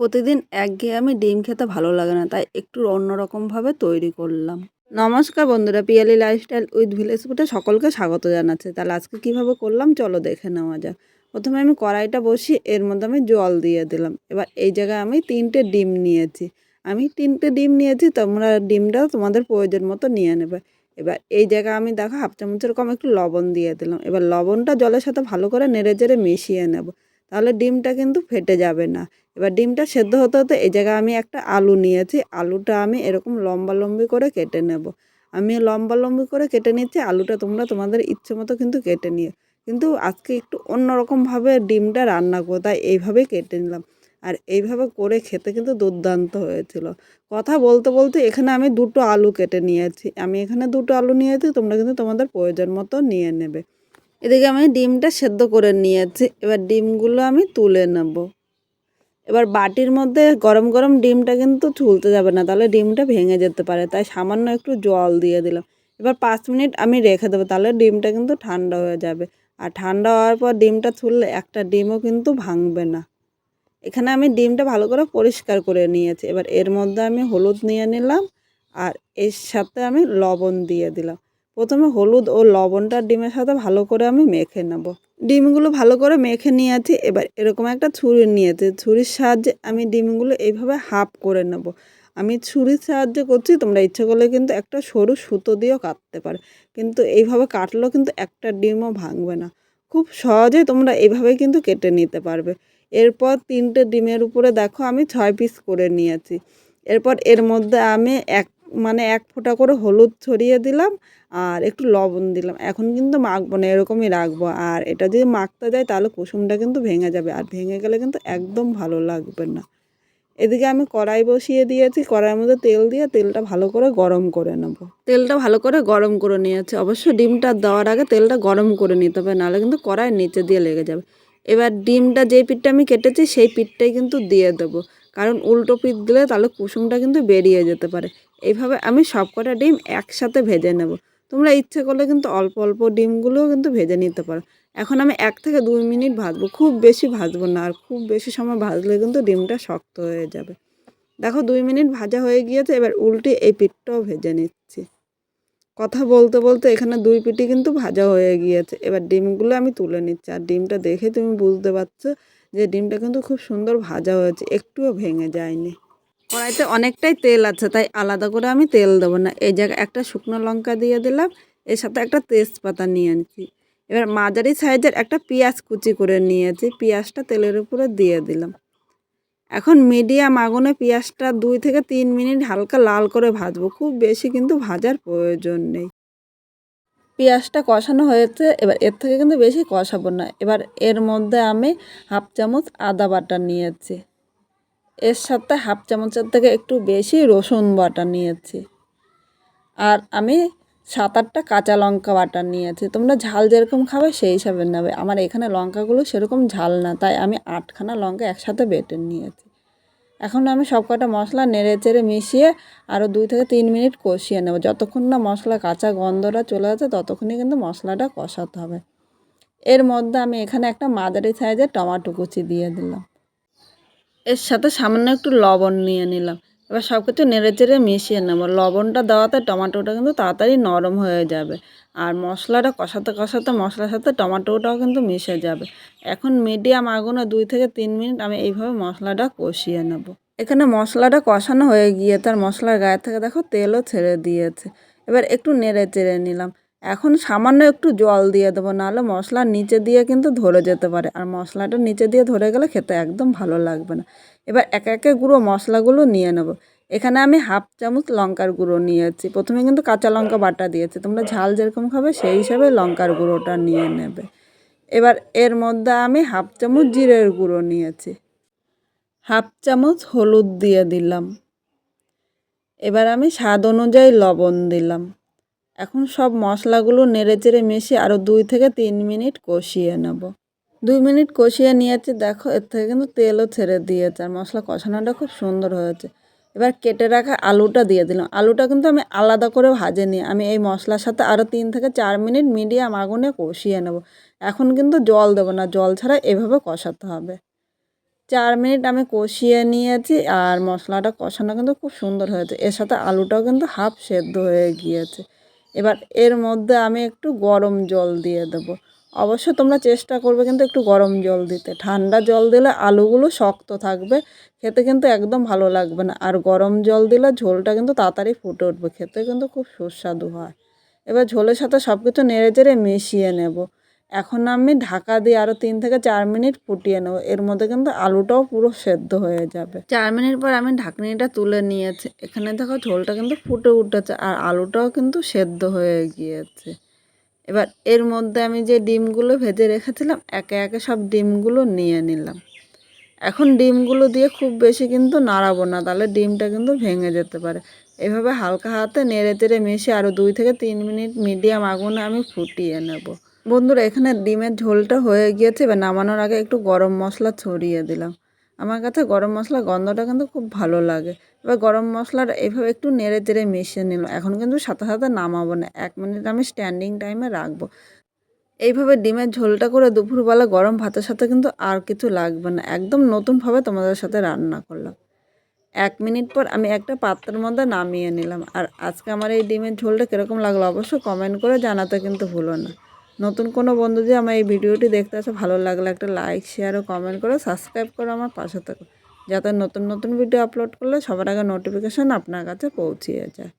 প্রতিদিন একঘেয়ে আমি ডিম খেতে ভালো লাগে না, তাই একটু অন্যরকমভাবে তৈরি করলাম। নমস্কার বন্ধুরা, পিয়ালি লাইফস্টাইল উইথ ভিলেজ ফুটে সকলকে স্বাগত জানাচ্ছে। তাহলে আজকে কীভাবে করলাম, চলো দেখে নেওয়া যাক। প্রথমে আমি কড়াইটা বসি এর মধ্যে আমি জল দিয়ে দিলাম। এবার এই জায়গায় আমি তিনটে ডিম নিয়েছি। আমি তিনটে ডিম নিয়েছি, তোমরা ডিমটা তোমাদের প্রয়োজন মতো নিয়ে নেবে। এবার এই জায়গায় আমি দেখো হাফ চামচের কম একটু লবণ দিয়ে দিলাম। এবার লবণটা জলের সাথে ভালো করে নেড়ে চেড়ে মিশিয়ে নেব। তাহলে ডিমটা কিন্তু ফেটে যাবে না। এবার ডিমটা সেদ্ধ হতে হতে এই জায়গায় আমি একটা আলু নিয়েছি। আলুটা আমি এরকম লম্বা লম্বি করে কেটে নেব। আমি লম্বা লম্বি করে কেটে নিচ্ছি, আলুটা তোমরা তোমাদের ইচ্ছে মতো কিন্তু কেটে নিও। কিন্তু আজকে একটু অন্যরকমভাবে ডিমটা রান্না করব, তাই এইভাবেই কেটে নিলাম। আর এইভাবে করে খেতে কিন্তু দুর্দান্ত হয়েছিল। কথা বলতে বলতে এখানে আমি দুটো আলু কেটে নিয়েছি। আমি এখানে দুটো আলু নিয়েছি, তোমরা কিন্তু তোমাদের প্রয়োজন মতো নিয়ে নেবে। এদিকে আমি ডিমটা সেদ্ধ করে নিয়েছি। এবার ডিমগুলো আমি তুলে নেব। এবার বাটির মধ্যে গরম গরম ডিমটা কিন্তু ছুলতে যাবে না, তাহলে ডিমটা ভেঙে যেতে পারে। তাই সামান্য একটু জল দিয়ে দিলাম। এবার পাঁচ মিনিট আমি রেখে দেবো, তাহলে ডিমটা কিন্তু ঠান্ডা হয়ে যাবে। আর ঠান্ডা হওয়ার পর ডিমটা ছুললে একটা ডিমও কিন্তু ভাঙবে না। এখানে আমি ডিমটা ভালো করে পরিষ্কার করে নিয়েছি। এবার এর মধ্যে আমি হলুদ নিয়ে নিলাম আর এর সাথে আমি লবণ দিয়ে দিলাম। প্রথমে হলুদ ও লবণটা ডিমের সাথে ভালো করে আমি মেখে নেব। ডিমগুলো ভালো করে মেখে নিয়েছি, এবার এরকম একটা ছুরি নিয়েছি। ছুরির সাহায্যে আমি ডিমগুলো এইভাবে হাফ করে নেব। আমি ছুরির সাহায্যে করছি, তোমরা ইচ্ছে করলে কিন্তু একটা সরু সুতো দিয়েও কাটতে পারো। কিন্তু এইভাবে কাটলেও কিন্তু একটা ডিমও ভাঙবে না। খুব সহজে তোমরা এইভাবে কিন্তু কেটে নিতে পারবে। এরপর তিনটে ডিমের উপরে দেখো আমি ছয় পিস করে নিয়েছি। এরপর এর মধ্যে আমি এক মানে এক ফোঁটা করে হলুদ ছড়িয়ে দিলাম আর একটু লবণ দিলাম। এখন কিন্তু মাখবো না, এরকমই রাখব। আর এটা যদি মাখতে যায় তাহলে কুসুমটা কিন্তু ভেঙে যাবে আর ভেঙে গেলে কিন্তু একদম ভালো লাগবে না। এদিকে আমি কড়াই বসিয়ে দিয়েছি, কড়াইয়ের মধ্যে তেল দিয়ে তেলটা ভালো করে গরম করে নেব। তেলটা ভালো করে গরম করে নিয়েছি। অবশ্য ডিমটা দেওয়ার আগে তেলটা গরম করে নিতে হবে, নাহলে কিন্তু কড়াই নিচে দিয়ে লেগে যাবে। এবার ডিমটা যেই পিঠটা আমি কেটেছি সেই পিঠটাই কিন্তু দিয়ে দেবো। কারণ উল্টো পিঠ দিলে তাহলে কুসুমটা কিন্তু বেরিয়ে যেতে পারে। এইভাবে আমি সব কটা ডিম একসাথে ভেজে নেব। তোমরা ইচ্ছে করলে কিন্তু অল্প অল্প ডিমগুলোও কিন্তু ভেজে নিতে পারো। এখন আমি এক থেকে দুই মিনিট ভাজবো। খুব বেশি ভাজবো না আর খুব বেশি সময় ভাজলে কিন্তু ডিমটা শক্ত হয়ে যাবে। দেখো দুই মিনিট ভাজা হয়ে গিয়েছে, এবার উল্টে এই পিঠটাও ভেজে নিচ্ছি। কথা বলতে বলতে এখানে দুই পিঠই কিন্তু ভাজা হয়ে গিয়েছে। এবার ডিমগুলো আমি তুলে নিচ্ছি। আর ডিমটা দেখে তুমি বুঝতে পারছ যে ডিমটা কিন্তু খুব সুন্দর ভাজা হয়েছে, একটুও ভেঙে যায়নি। কড়াইতে অনেকটাই তেল আছে, তাই আলাদা করে আমি তেল দেবো না। এই জায়গায় একটা শুকনো লঙ্কা দিয়ে দিলাম, এর সাথে একটা তেজপাতা নিয়ে আনছি। এবার মাঝারি সাইজের একটা পেঁয়াজ কুচি করে নিয়েছি, পেঁয়াজটা তেলের উপরে দিয়ে দিলাম। এখন মিডিয়াম আগুনে পেঁয়াজটা দুই থেকে তিন মিনিট হালকা লাল করে ভাজবো, খুব বেশি কিন্তু ভাজার প্রয়োজন নেই। পেঁয়াজটা কষানো হয়েছে, এবার এর থেকে কিন্তু বেশি কষাবো না। এবার এর মধ্যে আমি হাফ চামচ আদা বাটা নিয়েছি। এর সাথে হাফ চামচের থেকে একটু বেশি রসুন বাটা নিয়েছি। আর আমি সাত আটটা কাঁচা লঙ্কা বাটা নিয়েছি। তোমরা ঝাল যেরকম খাবে সেই হিসাবে নেবে। আমার এখানে লঙ্কাগুলো সেরকম ঝাল না, তাই আমি আটখানা লঙ্কা একসাথে বেটে নিয়েছি। এখন আমি সব কটা মশলা নেড়ে চেড়ে মিশিয়ে আরও দুই থেকে তিন মিনিট কষিয়ে নেব। যতক্ষণ না মশলা কাঁচা গন্ধটা চলে আসে, ততক্ষণই কিন্তু মশলাটা কষাতে হবে। এর মধ্যে আমি এখানে একটা মাদারি সাইজের টমাটো কুচি দিয়ে দিলাম। এর সাথে সামান্য একটু লবণ নিয়ে নিলাম। এবার সব কিছু নেড়ে চেড়ে মিশিয়ে নেব। লবণটা দেওয়াতে টমাটোটা কিন্তু তাড়াতাড়ি নরম হয়ে যাবে। আর মশলাটা কষাতে কষাতে মশলার সাথে টমাটোটাও কিন্তু মিশে যাবে। এখন মিডিয়াম আগুনে দুই থেকে তিন মিনিট আমি এইভাবে মশলাটা কষিয়ে নেব। এখানে মশলাটা কষানো হয়ে গিয়ে তার মশলার গায়ে থেকে দেখো তেলও ছেড়ে দিয়েছে। এবার একটু নেড়ে চেড়ে নিলাম। এখন সামান্য একটু জল দিয়ে দেবো, নাহলে মশলার নিচে দিয়ে কিন্তু ধরে যেতে পারে। আর মশলাটা নিচে দিয়ে ধরে গেলে খেতে একদম ভালো লাগবে না। এবার এক একে গুঁড়ো মশলাগুলো নিয়ে নেব। এখানে আমি হাফ চামচ লঙ্কার গুঁড়ো নিয়েছি। প্রথমে কিন্তু কাঁচা লঙ্কা বাটা দিয়েছি। তোমরা ঝাল যেরকম খাবে সেই হিসাবে লঙ্কার গুঁড়োটা নিয়ে নেবে। এবার এর মধ্যে আমি হাফ চামচ জিরের গুঁড়ো নিয়েছি। হাফ চামচ হলুদ দিয়ে দিলাম। এবার আমি স্বাদ অনুযায়ী লবণ দিলাম। এখন সব মশলাগুলো নেড়ে চেড়ে মিশিয়ে আরও দুই থেকে তিন মিনিট কষিয়ে নেব। দুই মিনিট কষিয়ে নিয়েছি, দেখো, এর থেকে কিন্তু তেলও ছেড়ে দিয়েছে আর মশলা কষানোটা খুব সুন্দর হয়েছে। এবার কেটে রাখা আলুটা দিয়ে দিলাম। আলুটা কিন্তু আমি আলাদা করে ভাজে নিই আমি এই মশলার সাথে আরও তিন থেকে চার মিনিট মিডিয়াম আগুনে কষিয়ে নেব। এখন কিন্তু জল দেবো না, জল ছাড়া এভাবে কষাতে হবে। চার মিনিট আমি কষিয়ে নিয়েছি আর মশলাটা কষানো কিন্তু খুব সুন্দর হয়েছে। এর সাথে আলুটাও কিন্তু হাফ সেদ্ধ হয়ে গিয়েছে। এবার এর মধ্যে আমি একটু গরম জল দিয়ে দেব। অবশ্য তোমরা চেষ্টা করবে কিন্তু একটু গরম জল দিতে। ঠান্ডা জল দিলে আলুগুলো শক্ত থাকবে, খেতে কিন্তু একদম ভালো লাগবে না। আর গরম জল দিলে ঝোলটা কিন্তু তাড়াতাড়ি ফুটে উঠবে, খেতে কিন্তু খুব সুস্বাদু হয়। এবার ঝোলের সাথে সব কিছু নেড়ে চেড়ে মিশিয়ে নেব। এখন আমি ঢাকা দিয়ে আরও তিন থেকে চার মিনিট ফুটিয়ে নেব। এর মধ্যে কিন্তু আলুটাও পুরো সেদ্ধ হয়ে যাবে। চার মিনিট পর আমি ঢাকনিটা তুলে নিয়েছি। এখানে দেখো ঝোলটা কিন্তু ফুটে উঠেছে আর আলুটাও কিন্তু সেদ্ধ হয়ে গিয়েছে। এবার এর মধ্যে আমি যে ডিমগুলো ভেজে রেখেছিলাম, একে একে সব ডিমগুলো নিয়ে নিলাম। এখন ডিমগুলো দিয়ে খুব বেশি কিন্তু নাড়াবো না, তাহলে ডিমটা কিন্তু ভেঙে যেতে পারে। এভাবে হালকা হাতে নেড়ে চেড়ে মিশিয়ে আরও দুই থেকে তিন মিনিট মিডিয়াম আগুনে আমি ফুটিয়ে নেব। বন্ধুরা, এখানে ডিমের ঝোলটা হয়ে গিয়েছে। এবার নামানোর আগে একটু গরম মশলা ছড়িয়ে দিলাম। আমার কাছে গরম মশলার গন্ধটা কিন্তু খুব ভালো লাগে। এবার গরম মশলাটা এইভাবে একটু নেড়ে তেড়ে মিশিয়ে নিলাম। এখন কিন্তু সাথে সাথে নামাবো না। এক মিনিট আমি স্ট্যান্ডিং টাইমে রাখব। এইভাবে ডিমের ঝোলটা করে দুপুরবেলা গরম ভাতের সাথে কিন্তু আর কিছু লাগবে না। একদম নতুনভাবে তোমাদের সাথে রান্না করলাম। এক মিনিট পর আমি একটা পাত্রের মধ্যে নামিয়ে নিলাম। আর আজকে আমার এই ডিমের ঝোলটা কীরকম লাগল অবশ্যই কমেন্ট করে জানাতে কিন্তু ভুলো না। নতুন কোনো বন্ধু যে আমার এই ভিডিওটি দেখতে আসে, ভালো লাগলে একটা লাইক শেয়ার ও কমেন্ট করে সাবস্ক্রাইব করে আমার পাশে থাকো। যাতে নতুন নতুন ভিডিও আপলোড করলে সবার আগে নোটিফিকেশান আপনার কাছে পৌঁছিয়ে যায়।